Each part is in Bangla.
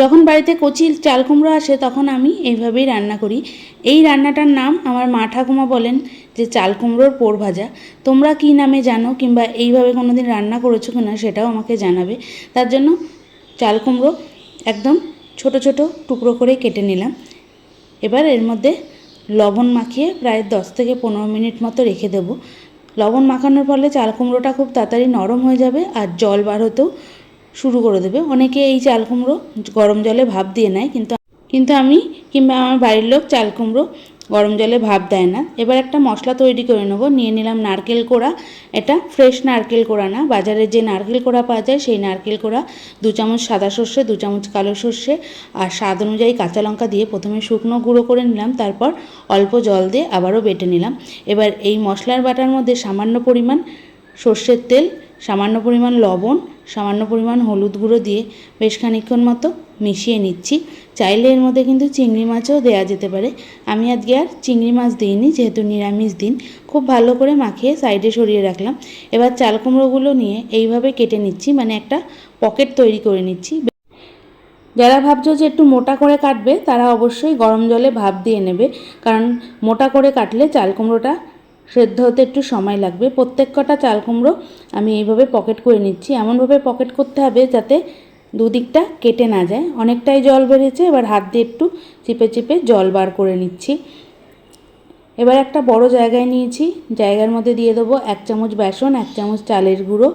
যখন বাড়িতে কচি চাল কুমড়ো আসে, তখন আমি এইভাবেই রান্না করি। এই রান্নাটার নাম আমার মা ঠাকুমা বলেন যে চাল কুমড়োর পোড় ভাজা। তোমরা কী নামে জানো কিংবা এইভাবে কোনো দিন রান্না করেছ কিনা সেটাও আমাকে জানাবে। তার জন্য চাল কুমড়ো একদম ছোট ছোট টুকরো করে কেটে নিলাম। এবার এর মধ্যে লবণ মাখিয়ে প্রায় দশ থেকে পনেরো মিনিট মতো রেখে দেবো। লবণ মাখানোর ফলে চাল কুমড়োটা খুব তাড়াতাড়ি নরম হয়ে যাবে আর জল বার হতেও শুরু করে দেবে। অনেকে এই চাল কুমড়ো গরম জলে ভাপ দিয়ে নেয়, কিন্তু কিন্তু আমি কিংবা আমার বাড়ির লোক চাল কুমড়ো গরম জলে ভাপ দেয় না। এবার একটা মশলা তৈরি করে নেব। নিয়ে নিলাম নারকেল কোড়া। এটা ফ্রেশ নারকেল কোড়া না। বাজারে যে নারকেল কোড়া পাওয়া যায়, সেই নারকেল কোড়া। দু চামচ সাদা সর্ষে, দু চামচ কালো সর্ষে। আর স্বাদ অনুযায়ী কাঁচা লঙ্কা দিয়ে প্রথমে শুকনো গুঁড়ো করে নিলাম। তারপর অল্প জল দিয়ে আবারও বেটে নিলাম। এবার এই মশলার বাটার মধ্যে সামান্য পরিমাণ সর্ষের তেল, সামান্য পরিমাণ লবণ সামান্য পরিমাণ হলুদ গুঁড়ো দিয়ে বেশ খানিক্ষণ মতো মিশিয়ে নিচ্ছি। চাইলে এর মধ্যে কিন্তু চিংড়ি মাছও দেওয়া যেতে পারে। আমি আজকে আর চিংড়ি মাছ দিইনি, যেহেতু নিরামিষ দিন। খুব ভালো করে মাখিয়ে সাইডে সরিয়ে রাখলাম। এবার চাল কুমড়োগুলো নিয়ে এইভাবে কেটে নিচ্ছি মানে একটা পকেট তৈরি করে নিচ্ছি। যারা ভাবছ যে একটু মোটা করে কাটবে, তারা অবশ্যই গরম জলে ভাপ দিয়ে নেবে। কারণ মোটা করে কাটলে চাল কুমড়োটা সেদ্ধ হতে একটু সময় লাগবে। প্রত্যেক কটা চাল কুমড়ো আমি এইভাবে পকেট করে নিচ্ছি। এমনভাবে পকেট করতে হবে যাতে দুদিকটা কেটে না যায়। অনেকটাই জল বেড়েছে, এবার হাত দিয়ে একটু চিপে চিপে জল বার করে নিচ্ছি। এবার একটা বড় জায়গায় নিয়েছি। জায়গার মধ্যে দিয়ে দেবো এক চামচ বেসন, এক চামচ চালের গুঁড়ো,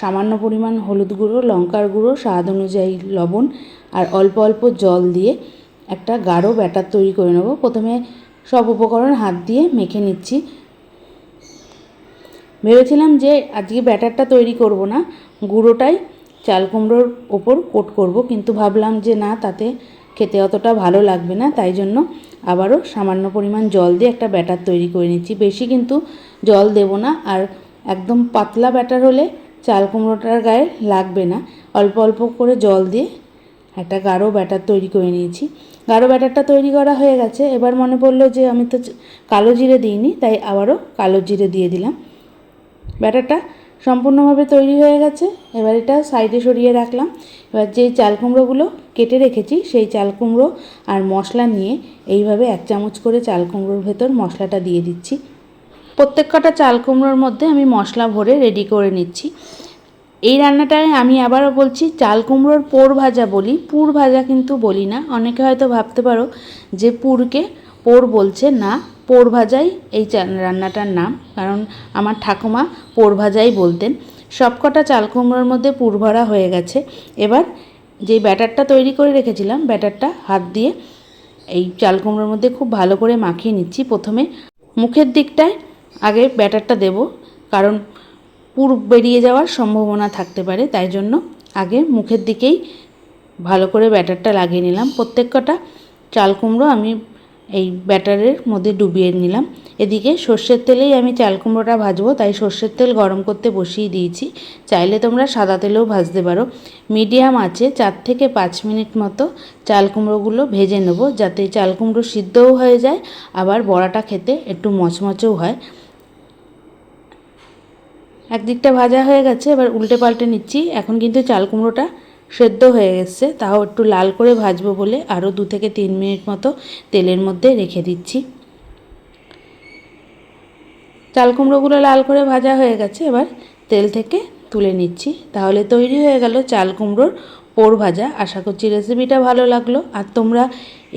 সামান্য পরিমাণ হলুদ গুঁড়ো, লঙ্কার গুঁড়ো, স্বাদ অনুযায়ী লবণ আর অল্প অল্প জল দিয়ে একটা গাঢ় ব্যাটার তৈরি করে নেব। প্রথমে সব উপকরণ হাত দিয়ে মেখে নিচ্ছি। ভেবেছিলাম যে আজকে ব্যাটারটা তৈরি করব না, গুঁড়োটাই চাল কুমড়োর ওপর কোট করব, কিন্তু ভাবলাম যে না, তাতে খেতে অতটা ভালো লাগবে না, তাই জন্য আবারও সামান্য পরিমাণ জল দিয়ে একটা ব্যাটার তৈরি করে নিচ্ছি। বেশি কিন্তু জল দেব না, আর একদম পাতলা ব্যাটার হলে চাল কুমড়োটার গায়ে লাগবে না। অল্প অল্প করে জল দিয়ে একটা গাঢ় ব্যাটার তৈরি করে নিয়েছি। গাঢ় ব্যাটারটা তৈরি করা হয়ে গেছে। এবার মনে পড়ল যে আমি তো কালো জিরে দিইনি, তাই আবারও কালো জিরে দিয়ে দিলাম। ব্যাটারটা সম্পূর্ণভাবে তৈরি হয়ে গেছে। এবার এটা সাইডে সরিয়ে রাখলাম। এবার যেই চাল কুমড়োগুলো কেটে রেখেছি, সেই চাল কুমড়ো আর মশলা নিয়ে এইভাবে এক চামচ করে চাল কুমড়োর ভেতর মশলাটা দিয়ে দিচ্ছি। প্রত্যেক কটা চাল কুমড়োর মধ্যে আমি মশলা ভরে রেডি করে নিচ্ছি। এই রান্নাটায় আমি আবারও বলছি, চাল কুমড়োর পোড় ভাজা বলি, পুর ভাজা কিন্তু বলি না। অনেকে হয়তো ভাবতে পারো যে পুরকে পোড় বলছে, না পোড় ভাজাই এই রান্নাটার নাম। কারণ আমার ঠাকুমা পোড় ভাজাই বলতেন। সবকটা চাল কুমড়োর মধ্যে পুর ভরা হয়ে গেছে। এবার যে ব্যাটারটা তৈরি করে রেখেছিলাম, ব্যাটারটা হাত দিয়ে এই চাল কুমড়োর মধ্যে খুব ভালো করে মাখিয়ে নিচ্ছি। প্রথমে মুখের দিকটায় আগে ব্যাটারটা দেব, কারণ পুর বেরিয়ে যাওয়ার সম্ভাবনা থাকতে পারে, তাই জন্য আগে মুখের দিকেই ভালো করে ব্যাটারটা লাগিয়ে নিলাম। প্রত্যেক কটা চাল কুমড়ো আমি এই ব্যাটারের মধ্যে ডুবিয়ে নিলাম। এদিকে সর্ষের তেলেই আমি চাল কুমড়োটা ভাজবো, তাই সর্ষের তেল গরম করতে বসিয়ে দিয়েছি। চাইলে তোমরা সাদা তেলেও ভাজতে পারো। মিডিয়াম আছে, চার থেকে পাঁচ মিনিট মতো চাল কুমড়োগুলো ভেজে নেব, যাতে চাল কুমড়ো সিদ্ধও হয়ে যায়, আবার বড়াটা খেতে একটু মচমচেও হয়। একদিকটা ভাজা হয়ে গেছে, এবার উল্টে পাল্টে নিচ্ছি। এখন কিন্তু চাল কুমড়োটা সেদ্ধ হয়ে গেছে তাও একটু লাল করে ভাজবো বলে আরও দু থেকে তিন মিনিট মতো তেলের মধ্যে রেখে দিচ্ছি। চাল কুমড়োগুলো লাল করে ভাজা হয়ে গেছে। এবার তেল থেকে তুলে নিচ্ছি। তাহলে তৈরি হয়ে গেল চাল কুমড়োর পোড় ভাজা। আশা করছি রেসিপিটা ভালো লাগল। আর তোমরা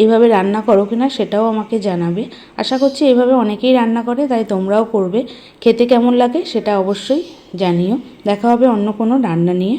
এভাবে রান্না করো কিনা সেটাও আমাকে জানাবে। আশা করছি এভাবে অনেকেই রান্না করে, তাই তোমরাও করবে। খেতে কেমন লাগে সেটা অবশ্যই জানিও। দেখা হবে অন্য কোনো রান্না নিয়ে।